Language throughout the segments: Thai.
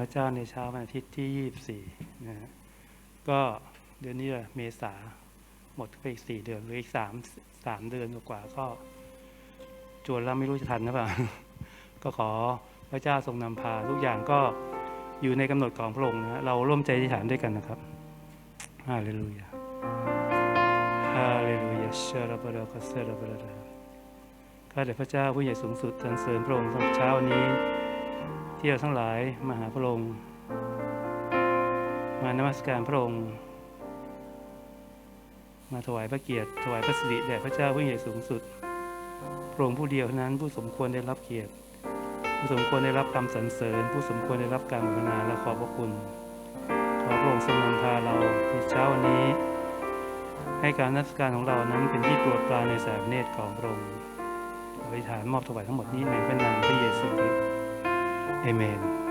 พระเจ้าในเช้าวันอาทิตย์ที่ 24 นะฮะ ก็เดือนนี้แหละเมษาหมดไปอีก 4 เดือนหรืออีก 3 3 เดือนกว่าก็จวนแล้วไม่รู้จะทันหรือเปล่า ก็ขอพระเจ้าทรงนำพา ทุกอย่างก็อยู่ในกำหนดของพระองค์นะฮะเราร่วมใจอธิษฐานด้วยกันนะครับฮาเลลูยาฮาเลลูยาเชลบาราคาเซลบาราข้าแต่พระเจ้าผู้ใหญ่สูงสุดสรรเสริญพระองค์สำหรับเช้านี้ ที่เราทั้งหลายมาหาพระองค์ มานมัสการพระองค์ มาถวายพระเกียรติ ถวายพระสิริแด่พระเจ้าผู้ใหญ่สูงสุด พระองค์ผู้เดียวเท่านั้นผู้สมควรได้รับเกียรติ ผู้สมควรได้รับคำสรรเสริญ ผู้สมควรได้รับการบูรณาและขอบพระคุณ ขอพระองค์ทรงนำพาเราในเช้าวันนี้ ให้การนักการของเรานั้นเป็นที่โปรดปรานในสายพระเนตรของพระองค์อธิษฐานมอบถวายทั้งหมดนี้ในพระนามพระเยซูคริสต์ เ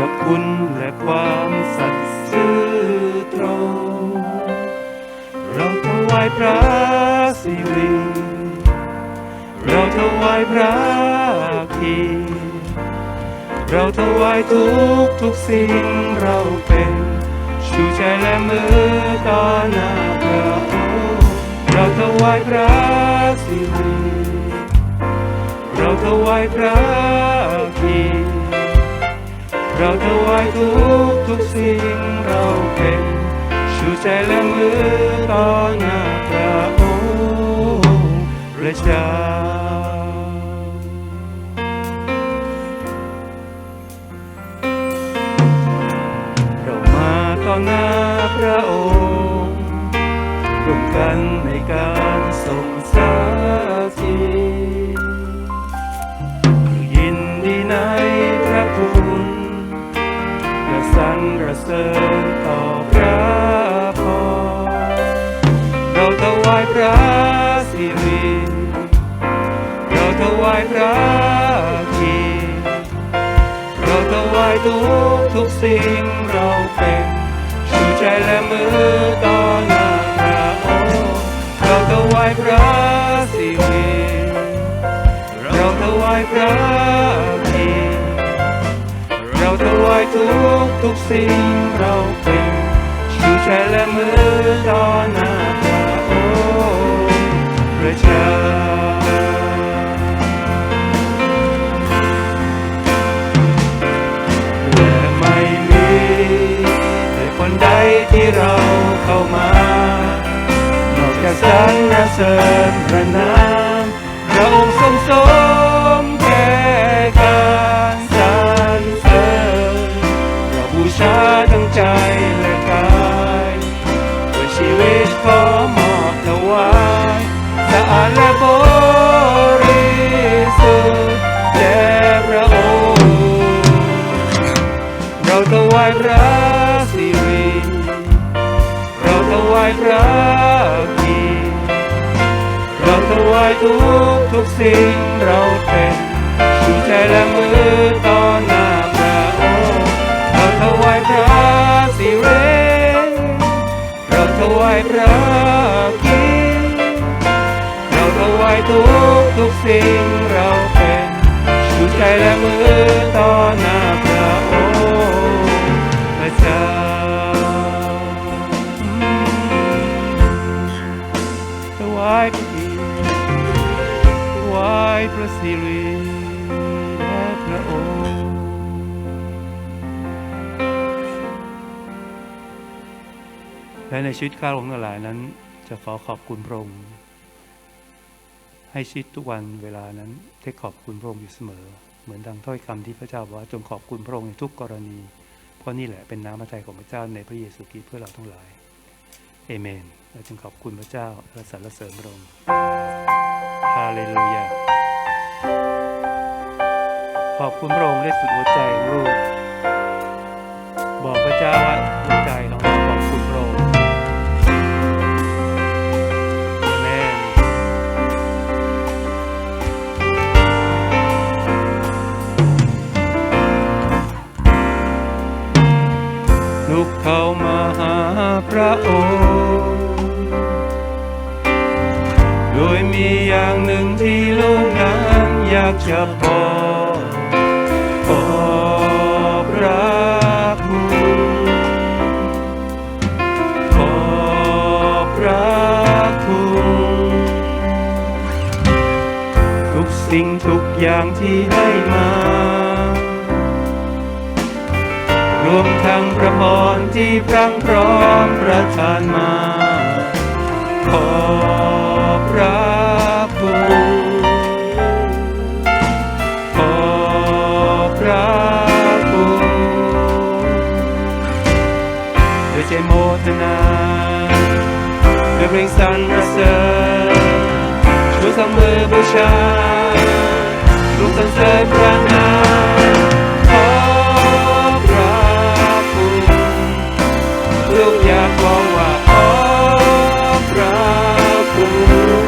พระคุณและความสัตย์ซื่อตรง เราถวายพระสิริ เราถวายพระคีเราถวายทุกทุกสิ่งเราเป็นชูใจและมือต่อหน้าพระองค์เราถวายพระสิริเราถวายพระคี เราถวายทุกทุกสิ่งเราเป็นชูใจและมือต่อหน้าพระองค์พระเจ้าเรามาต่อหน้าพระองค์ร่วมกันในการส่งสาธิยิ รรเสริญต่อพระพรเราถวายพระสิริเราถวายพระเกียรติเราถวายทุกทุกสิ่งเราเป็นชูใจและมือต่อหน้าพระองค์เราถวายพระสิริเราถวายพระ เราถวายทุกทุกสิ่งเราเป็นชูใจและมือต่อหน้าพระองค์พระเจ้าและไม่มีแต่คนใดที่เราเข้ามานอกจากสรรเสริญ ทุกทุกสิ่งเราเป็นชูใจและมือต่อหน้าพระองค์เราถวายพระสิริเราถวายพระกียรติเราถวายทุกทุกสิ่งเราเป็นชูใจและมือต่อหน้าพระองค์พระเจ้า พระสิริแด่พระองค์ และในชีวิตข้าของทั้งหลายนั้น จะขอขอบคุณพระองค์ให้ชีวิตทุกวันเวลานั้นได้ขอบคุณพระองค์อยู่เสมอ เหมือนดังถ้อยคำที่พระเจ้าบอกว่าจงขอบคุณพระองค์ในทุกกรณี เพราะนี่แหละเป็นน้ำพระทัยของพระเจ้าในพระเยซูคริสต์เพื่อเราทั้งหลายเอเมน เราจึงขอบคุณพระเจ้าและสรรเสริญพระองค์ฮาเลลูยา ขอบคุณพระองค์ด้วยสุดหัวใจของลูกบอกพระเจ้าว่าหัวใจ นั้นอยาะอกขอบพระคุณขอบพระคุณทุกสิ่งทุกอย่างที่ให้มา รวมทั้งพระพรที่พรั่งพร้อมประทานมาขอบพระคุณ สรรเสริญชูสองมือบูชาลูกสรรเสริญพระนามขอพระคุณลูกอยากบอกว่าขอพระคุณ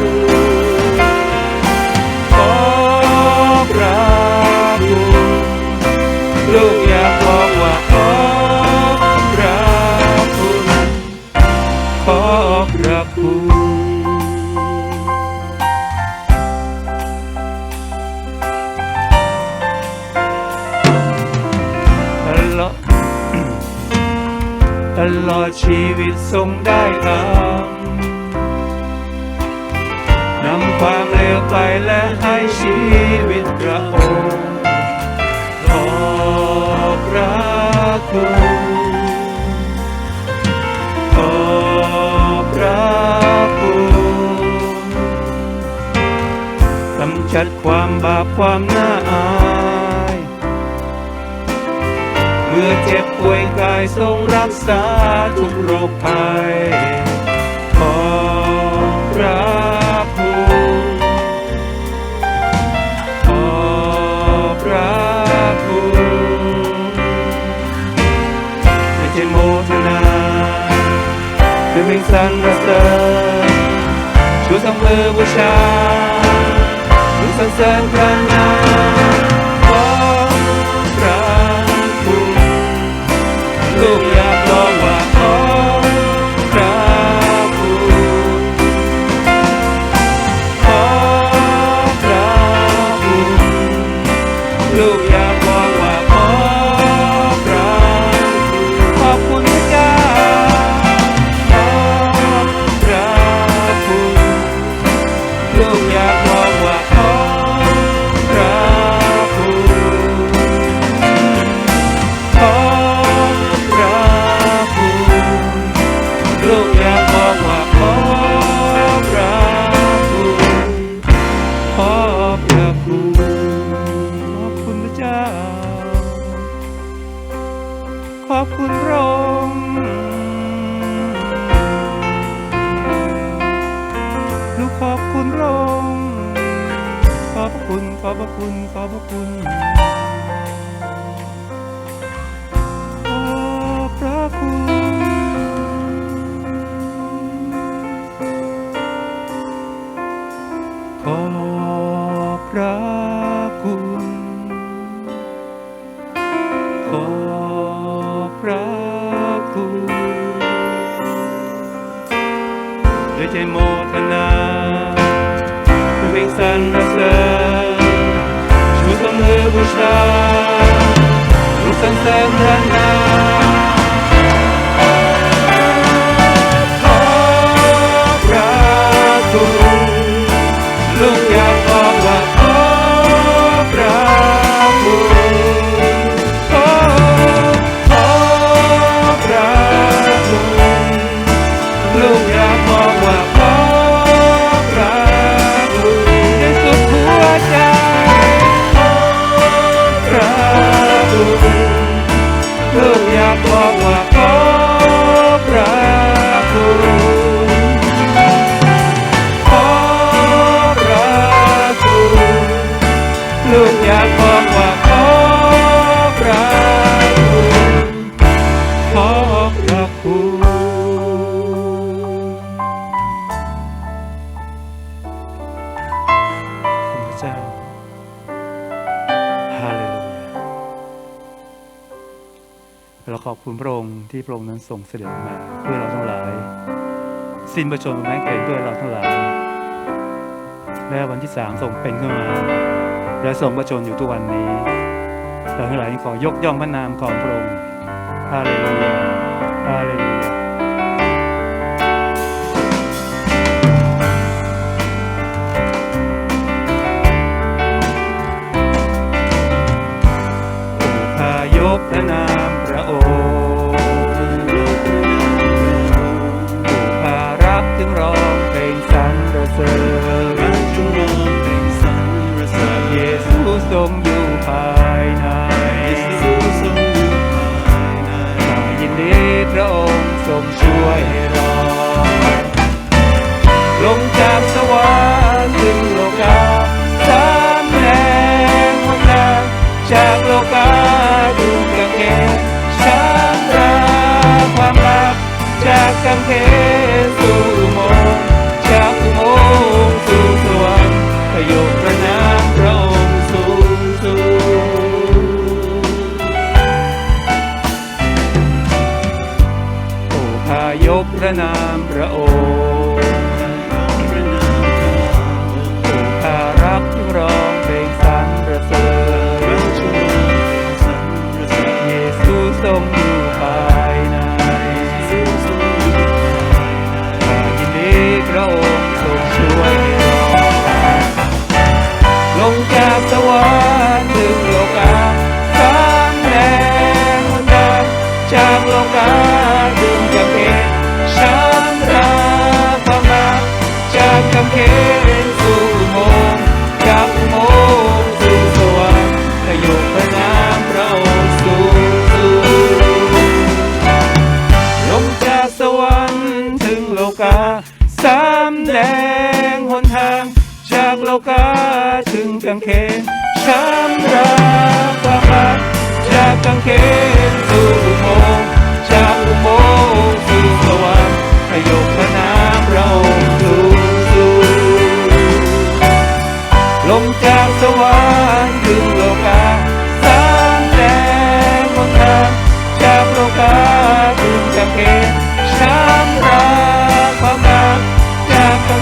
ทรงได้ทำนำความเลวไปและให้ชีวิตพระองค์ขอบพระคุณขอบพระคุณกำจัดความบาปความน่าอาย เมื่อเจ็บป่วยกายทรงรักษาทุกโรคภัย ขอพระคุณขอพระคุณไม่ใช่โมทนาคือเพลงสรรเสริญชูสองมือบูชาลูสรรเสริญพระนาม ที่พรงเสด็จมาเพื่อเราทั้งหลาย สิ้นประชนม์แม้เกิดด้วยเราทั้งหลาย และวันที่สามทรงเป็นขึ้นมา และทรงประชนอยู่ทุกวันนี้ เราทั้งหลายขอยกย่องพระนามของพระองค์ฮาเลลูยาฮาเลลูากสวรรค์ถึงโลกา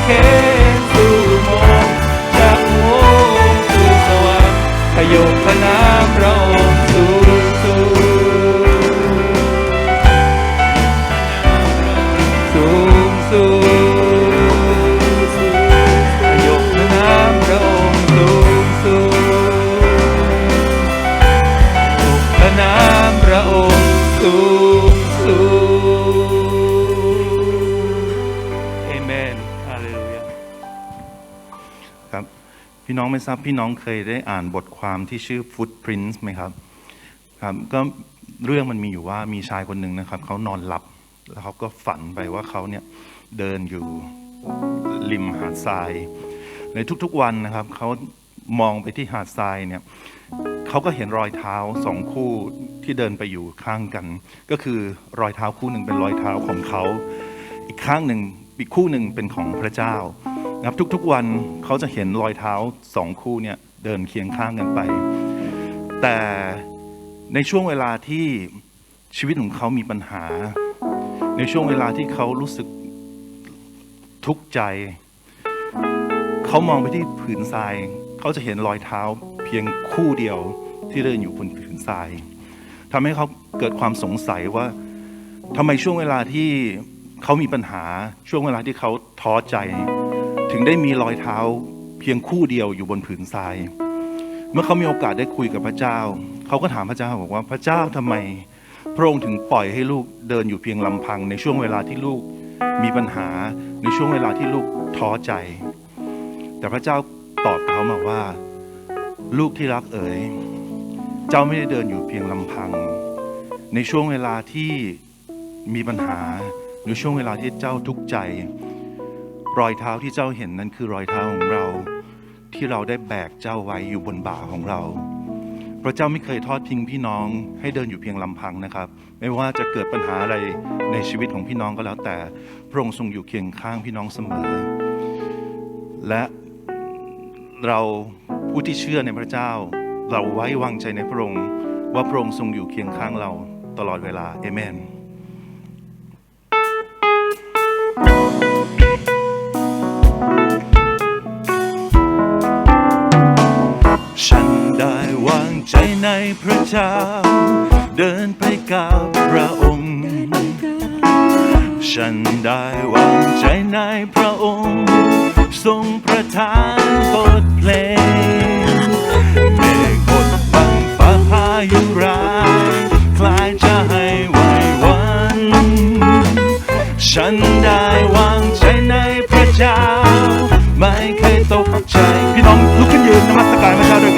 จ องไม่ทราบพี่น้องเคยได้อ่านบทความที่ชื่อ Footprints ไหมครับครับก็เรื่องมันมีอยู่ว่ามีชายคนหนึ่งนะครับเขานอนหลับ แล้วเขาก็ฝันไปว่าเขาเนี่ยเดินอยู่ริมหาดทราย ในทุกๆวันนะครับเขามองไปที่หาดทรายเนี่ยเขาก็เห็นรอยเท้าสองคู่ที่เดินไปอยู่ข้างกัน ก็คือรอยเท้าคู่หนึ่งเป็นรอยเท้าของเขา อีกข้างหนึ่งอีกคู่หนึ่งเป็นของพระเจ้า ครับทุกๆวันเขาจะเห็นรอยเท้าสองคู่เนี่ยเดินเคียงข้างกันไป แต่ในช่วงเวลาที่ชีวิตของเขามีปัญหา ในช่วงเวลาที่เขารู้สึกทุกข์ใจ เขามองไปที่ผืนทราย เขาจะเห็นรอยเท้าเพียงคู่เดียวที่เดินอยู่บนผืนทรายทำให้เขาเกิดความสงสัยว่าทำไมช่วงเวลาที่เขามีปัญหาช่วงเวลาที่เขาท้อใจ ถึงได้มีรอยเท้าเพียงคู่เดียวอยู่บนผืนทราย เมื่อเขามีโอกาสได้คุยกับพระเจ้า เขาก็ถามพระเจ้าบอกว่าพระเจ้าทำไม พระองค์ถึงปล่อยให้ลูกเดินอยู่เพียงลำพัง ในช่วงเวลาที่ลูกมีปัญหาในช่วงเวลาที่ลูกท้อใจ แต่พระเจ้าตอบเขามาว่า ลูกที่รักเอ๋ยเจ้าไม่ได้เดินอยู่เพียงลำพัง ในช่วงเวลาที่มีปัญหาหรือช่วงเวลาที่เจ้าทุกข์ใจ รอยเท้าที่เจ้าเห็นนั้นคือรอยเท้าของเรา ที่เราได้แบกเจ้าไว้อยู่บนบ่าของเรา พระเจ้าไม่เคยทอดทิ้งพี่น้องให้เดินอยู่เพียงลำพังนะครับ ไม่ว่าจะเกิดปัญหาอะไรในชีวิตของพี่น้องก็แล้วแต่พระองค์ทรงอยู่เคียงข้างพี่น้องเสมอ และเราผู้ที่เชื่อในพระเจ้า เราไว้วางใจในพระองค์ว่าพระองค์ทรงอยู่เคียงข้างเราตลอดเวลาเอเมน ในพระเจ้า เดินไปกับพระองค์ ฉันได้วางใจในพระองค์ ทรงประทานบทเพลงเมฆบดบังฟ้าพายุร้ายคลายจะให้ไหววัน ฉันได้วางใจในพระเจ้า ไม่เคยตกใจ พี่น้องลุกขึ้นยืนนมัสการพระเจ้าด้วยกัน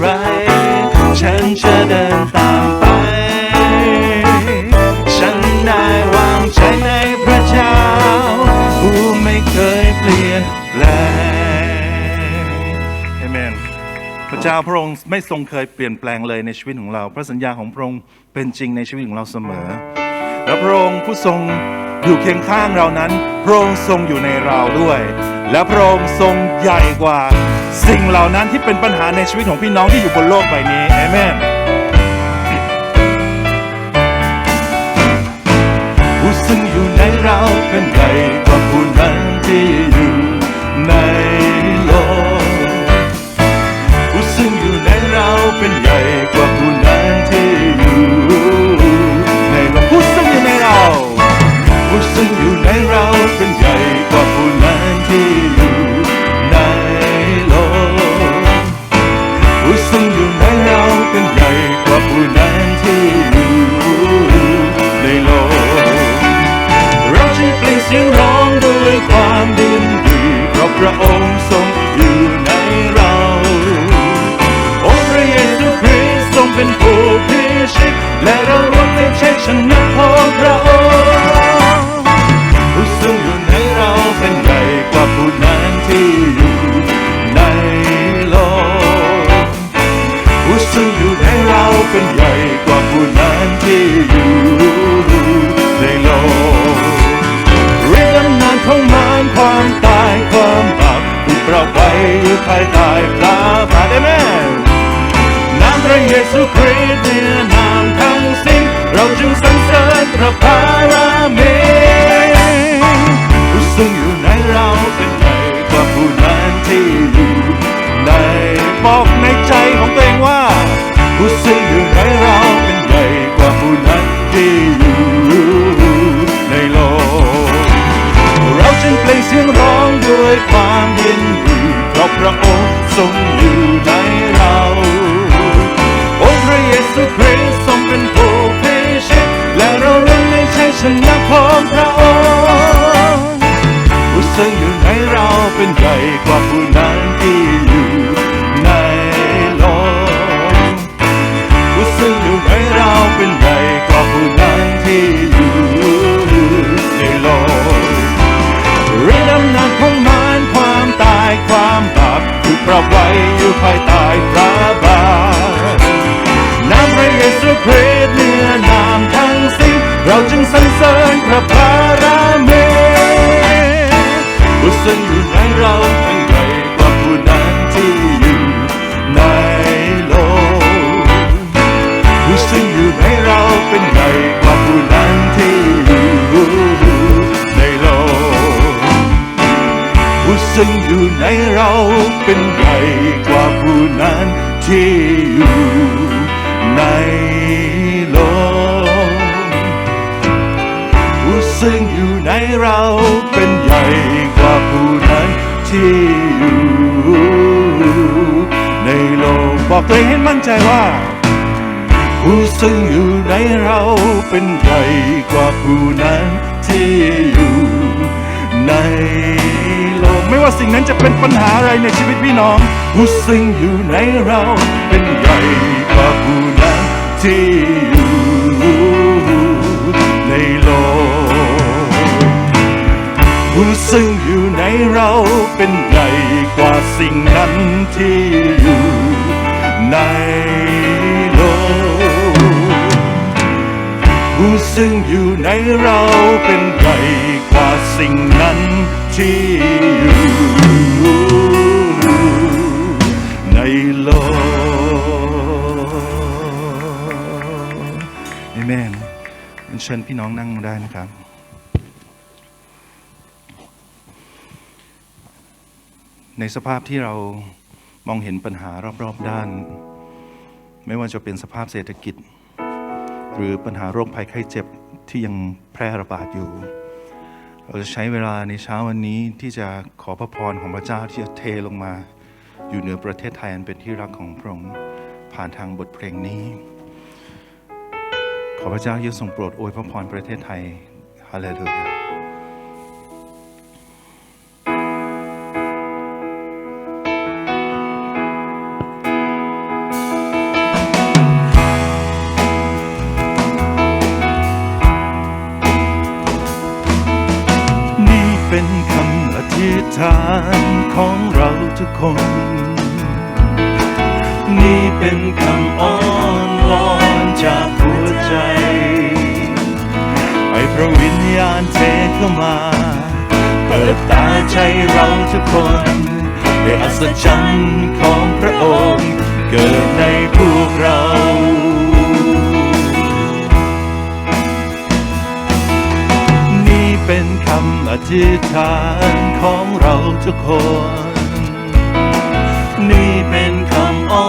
ไร ฉันจะเดินตามไป ฉันได้วางใจในพระเจ้า ผู้ไม่เคยเปลี่ยนแปลงเอเมนพระเจ้าพระองค์ไม่ทรงเคยเปลี่ยนแปลงเลยในชีวิตของเรา พระสัญญาของพระองค์เป็นจริงในชีวิตของเราเสมอ และพระองค์ผู้ทรงอยู่เคียงข้างเรานั้น พระองค์ทรงอยู่ในเราด้วย และพระองค์ทรงใหญ่กว่า สิ่งเหล่านั้นที่เป็นปัญหาในชีวิตของพี่น้องที่อยู่บนโลกใบนี้เอเมนผู้ซึ่งอยู่ในเราเป็นใหญ่กว่าผู้นั้นที่อยู่ในโลกผู้ซึ่งอยู่ในเราเป็นใหญ่กว่า ใหญ่กว่าผู้นั้นที่อยู่ในโลกผู้ซึ่งอยู่ในเราเป็นใหญ่กว่าผู้นั้นที่อยู่ในโลกฤทธิ์อำนาจของมารความตายความบาปถูกปรับไว้อยู่ภายใต้พระบาทน้ำพระเยซูคริสต์เหนือนามทั้งสิ้นเราจึงสรรเสริญพระบา ซึ่งอยู่ในเราเป็นใหญ่กว่าผู้นั้นที่อยู่ในโลกผู้ซึ่งอยู่ในเราเป็นใหญ่กว่าผู้นั้นที่อยู่ในโลกผู้ซึ่งอยู่ในเราเป็นใหญ่กว่าผู้นั้นที่อยู่ในโลกผู้ซึ่งอยู่ในเรา ตัวเองให้มั่นใจว่า ผู้ซึ่งอยู่ในเราเป็นใหญ่กว่าผู้นั้นที่อยู่ในโลกไม่ว่าสิ่งนั้นจะเป็นปัญหาอะไรในชีวิตพี่น้อง ผู้ซึ่งอยู่ในเราเป็นใหญ่กว่าผู้นั้นที่อยู่ในโลกผู้ซึ่งอยู่ในเราเป็นใหญ่กว่าสิ่งนั้นที่อยู่ ในโลกผู้ซึ่งอยู่ในเราเป็นใหญ่กว่าสิ่งนั้นที่อยู่ในโลกเอเมนเชิญพี่น้องนั่งได้นะครับในสภาพที่เรา มองเห็นปัญหารอบๆด้าน ไม่ว่าจะเป็นสภาพเศรษฐกิจ หรือปัญหาโรคภัยไข้เจ็บที่ยังแพร่ระบาดอยู่ เราจะใช้เวลาในเช้าวันนี้ที่จะขอพระพรของพระเจ้าที่จะเทลงมา อยู่เหนือประเทศไทยอันเป็นที่รักของพระองค์ผ่านทางบทเพลงนี้ ขอพระเจ้าเยซูทรงโปรดอวยพระพรประเทศไทยฮาเลลูยา เข้ามา เปิดตาใจเราทุกคนให้อัศจรรย์ของพระองค์ เกิดในพวกเรานี่เป็นคำอธิษฐานของเราทุกคน นี่เป็นคำอ้อ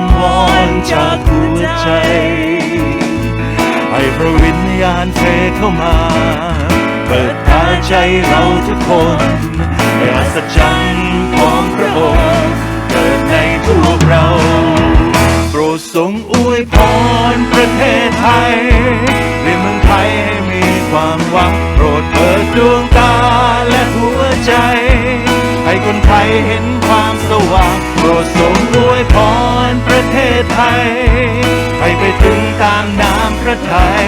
นวอนจากหัวใจ ให้พระวิญญาณเทเข้ามา ปิดตาใจเราทุกคนให้อัศจรรย์ของพระองค์เกิดในพวกเรา ทรงอวยพรประเทศไทยในเมืองไทยให้มีความหวังโปรดเปิดดวงตาและหัวใจ ให้คนไทยเห็นความสว่างโปรดทรงอวยพรประเทศไทย ให้ไปถึงตามน้ำพระทัย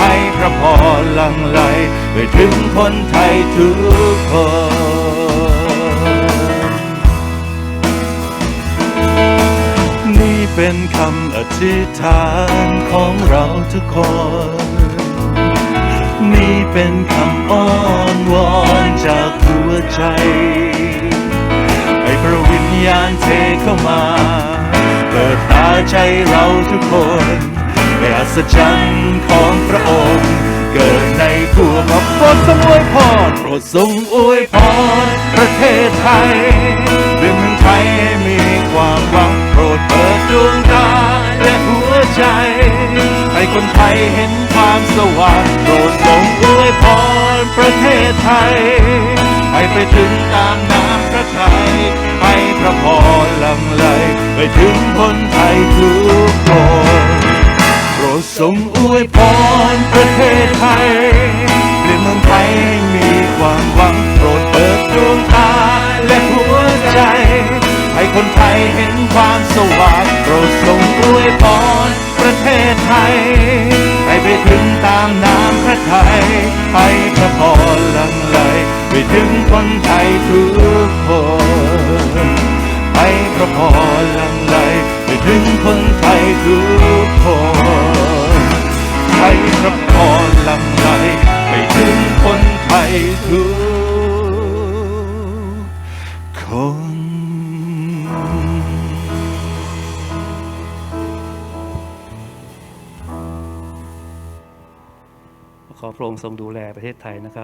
ให้พระพรลังไหลไปถึงคนไทยทุกคน เป็นคำอธิษฐานของเราทุกคน นี่เป็นคำอ้อนวอนจากหัวใจ ให้พระวิญญาณเทเข้ามา เปิดตาใจเราทุกคนให้อัศจรรย์ของพระองค์เกิดในพวกเราโปรดทรงอวยพรโปรดทรงอวยพรประเทศไทย รื่องเมืองไทยให้มีความหวังโปรดเปิดดวงตาและหัวใจ ให้คนไทยเห็นความสว่างโปรดทรงอวยพรประเทศไทย ให้ไปถึงตามน้ำพระทัยให้พระพรลังไหลไปถึงคนไทยทุกคนโปรดทรงอวยพรประเทศไทยเปลี่ยนเมืองไทยมีความหวังโปรด คนไทยเห็นความสว่างโปรดทรงอวยพรประเทศไทย ให้ไปถึงตามน้ำพระทัยให้พระพรลังไหลไปถึงคนไทยทุกคนให้พระพรลังไหลไปถึงคนไทยทุกคนให้พระพรลังไหลไปถึงคนไทยทุก พระองค์ทรงดูแลประเทศไทยนะครับ